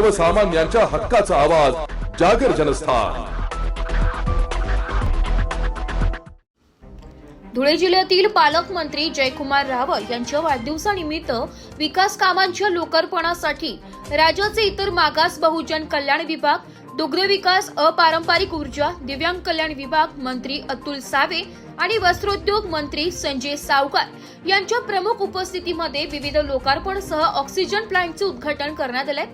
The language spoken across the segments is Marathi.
सर्वसामान्यांच्या हक्काचा आवाज जागर जनस्थान. धुळे जिल्ह्यातील पालकमंत्री जयकुमार रावल यांच्या वाढदिवसानिमित्त विकास कामांच्या लोकार्पणासाठी राज्याचे इतर मागास बहुजन कल्याण विभाग दुग्ध विकास अपारंपरिक ऊर्जा दिव्यांग कल्याण विभाग मंत्री अतुल सावे आणि वस्त्रोद्योग मंत्री संजय सावकार यांच्या प्रमुख उपस्थितीमध्ये विविध लोकार्पणसह ऑक्सिजन प्लांटचे उद्घाटन करण्यात आले.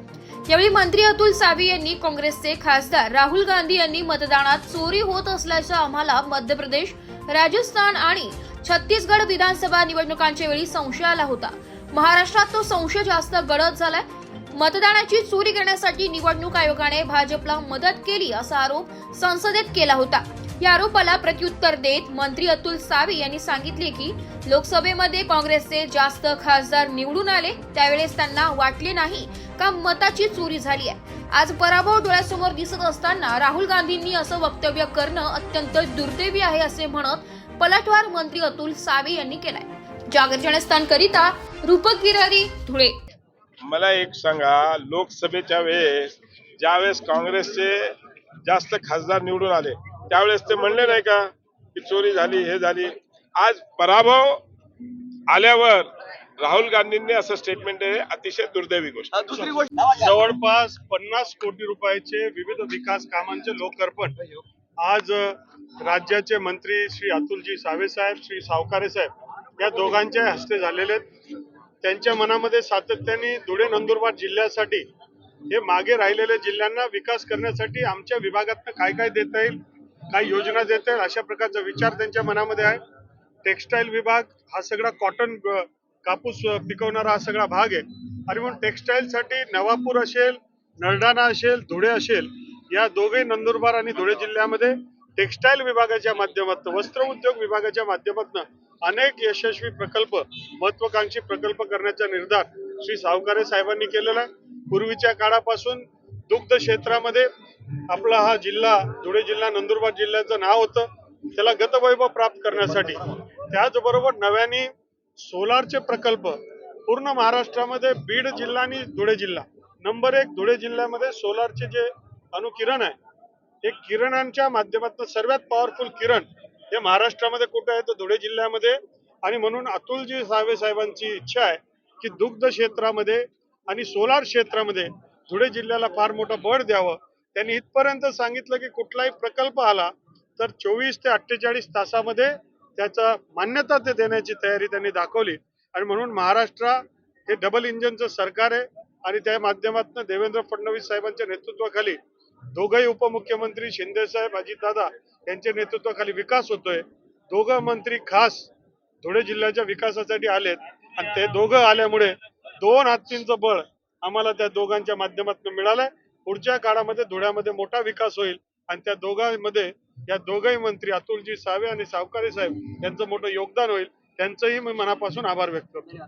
यावेळी मंत्री अतुल सावे यांनी काँग्रेसचे खासदार राहुल गांधी यांनी मतदानात चोरी होत असल्याचं आम्हाला मध्य प्रदेश राजस्थान आणि छत्तीसगड विधानसभा निवडणुकांच्या वेळी संशय आला होता. महाराष्ट्रात तो संशय जास्त गडद झालाय. मतदानाची चोरी करण्यासाठी निवडणूक आयोगाने भाजपला मदत केली असा आरोप संसदेत केला होता. या आरोपाला प्रत्युत्तर देत मंत्री अतुल सावे यांनी सांगितले की लोकसभेमध्ये काँग्रेसचे जास्त खासदार निवडून आले त्यावेळेस त्यांना वाटले नाही का मताची चोरी झाली आहे? आज पराभव डोळ्यासमोर दिसत असताना राहुल गांधींनी असं वक्तव्य करणं अत्यंत दुर्दैवी आहे असे म्हणत पलटवार मंत्री अतुल सावे यांनी केलाय. जागर करिता रूपक गिरारी धुळे. मला एक सांगा लोकसभेच्या वेळेस ज्यावेळेस काँग्रेसचे जास्त खासदार निवडून आले त्यावेळेस ते म्हणले नाही का की चोरी झाली हे झाली. आज पराभव आल्यावर राहुल गांधींनी असं स्टेटमेंट आहे अतिशय दुर्दैवी गोष्ट दुसरी गोष्ट जवळपास पन्नास कोटी रुपयाचे विविध विकास कामांचे लोकार्पण आज राज्याचे मंत्री श्री अतुलजी सावे साहेब श्री सावकारे साहेब या दोघांच्या हस्ते झालेले आहेत. त्यांच्या मनामध्ये सातत्याने धुळे नंदुरबार जिल्ह्यासाठी हे मागे राहिलेल्या जिल्ह्यांना विकास करण्यासाठी आमच्या विभागातनं काय काय देता येईल काय योजना देता येईल अशा प्रकारचा विचार त्यांच्या मनामध्ये आहे टेक्सटाईल विभाग हा सगळा कॉटन कापूस पिकवणारा हा सगळा भाग आहे. आणि म्हणून टेक्स्टाईलसाठी नवापूर असेल नरडाणा असेल धुळे असेल या दोघे नंदुरबार आणि धुळे जिल्ह्यामध्ये टेक्सटाईल विभागाच्या माध्यमातून वस्त्र उद्योग विभागाच्या माध्यमातून अनेक यशस्वी प्रकल्प महत्वाकांक्षी प्रकल्प करण्याचा निर्धार श्री सावकारे साहेबांनी केलेला आहे. पूर्वीच्या काळापासून दुग्ध क्षेत्रामध्ये आपला हा जिल्हा धुळे जिल्हा नंदुरबार जिल्ह्याचं नाव होतं. त्याला गतवैभव प्राप्त करण्यासाठी त्याचबरोबर नव्याने सोलारचे प्रकल्प पूर्ण महाराष्ट्रामध्ये बीड जिल्हा आणि धुळे जिल्हा. नंबर एक धुळे जिल्ह्यामध्ये सोलारचे जे अणुकिरण आहे हे किरणांच्या माध्यमातून सर्वात पॉवरफुल किरण हे महाराष्ट्रामध्ये कुठं आहे? तर धुळे जिल्ह्यामध्ये. आणि म्हणून अतुलजी सावे साहेबांची इच्छा आहे की दुग्ध क्षेत्रामध्ये आणि सोलार क्षेत्रामध्ये धुळे जिल्ह्याला फार मोठं बळ द्यावं. त्यांनी इथपर्यंत सांगितलं की कुठलाही प्रकल्प आला तर चोवीस ते अठ्ठेचाळीस तासामध्ये त्याचा मान्यता ते देण्याची तयारी त्यांनी दाखवली. आणि म्हणून महाराष्ट्र हे डबल इंजिनचं सरकार आहे. आणि त्या माध्यमातून देवेंद्र फडणवीस साहेबांच्या नेतृत्वाखाली दोघंही उपमुख्यमंत्री शिंदेसाहेब अजितदादा यांच्या नेतृत्वाखाली विकास होतोय. दोघं मंत्री खास धुळे जिल्ह्याच्या विकासासाठी आलेत. आणि ते दोघं आल्यामुळे दोन हत्तींचं बळ आम्हाला त्या दोघांच्या माध्यमातून मिळालंय. पुढच्या काळामध्ये धुळ्यामध्ये मोठा विकास होईल आणि त्या दोघांमध्ये या दोघही मंत्री अतुलजी सावे आणि सावकारे साहेब यांचं मोठं योगदान होईल. त्यांचंही मी मनापासून आभार व्यक्त करतो.